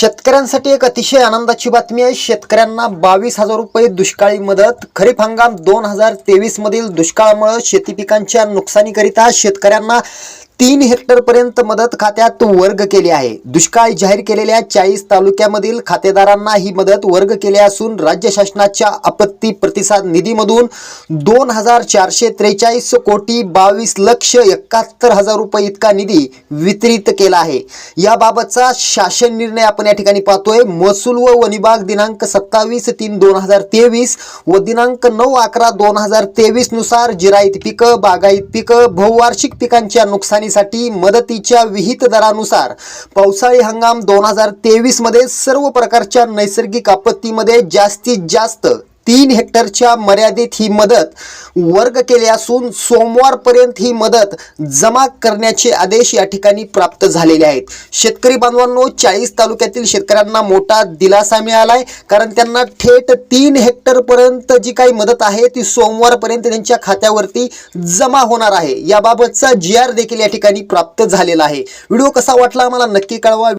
शेतकऱ्यांसाठी एक अतिशय आनंदाची बातमी आहे. शेतकऱ्यांना बावीस हजार रुपये दुष्काळी मदत. खरीप हंगाम दोन हजार तेवीस मधील दुष्काळामुळे शेती पिकांच्या नुकसानीकरिता शेतकऱ्यांना तीन हेक्टर पर्यंत मदत खात्यात वर्ग केली आहे. दुष्काळ जाहीर केलेल्या चाळीस तालुक्यामधील खातेदारांना ही मदत वर्ग केली असून राज्य शासनाच्या आपत्ती प्रतिसाद निधीमधून दोन हजार चारशे त्रेचाळीस कोटी बावीस लक्ष एकाहत्तर हजार रुपये इतका निधी वितरित केला आहे. याबाबतचा शासन निर्णय आपण या ठिकाणी पाहतोय. महसूल व वनिभाग दिनांक सत्तावीस तीन दोन हजार तेवीस व दिनांक नऊ अकरा दोन हजार तेवीसनुसार जिरायत पिकं बागायत पिकं बहुवार्षिक पिकांच्या नुकसानी नुकसानीसाठी मदतीच्या विहित दरानुसार पावसाळी हंगाम दोन हजार तेवीसमध्ये सर्व प्रकारच्या नैसर्गिक आपत्तीमध्ये जास्तीत जास्त तीन हेक्टरच्या मर्यादित ही मदत वर्ग केली असून सोमवारपर्यंत ही मदत जमा करण्याचे आदेश या ठिकाणी प्राप्त झालेले आहेत. शेतकरी बांधवांनो चाळीस तालुक्यातील शेतकऱ्यांना मोठा दिलासा मिळालाय कारण त्यांना थेट तीन हेक्टरपर्यंत जी काही मदत आहे ती सोमवारपर्यंत त्यांच्या खात्यावरती जमा होणार आहे. याबाबतचा जी आर देखील या ठिकाणी प्राप्त झालेला आहे. व्हिडिओ कसा वाटला आम्हाला नक्की कळवा.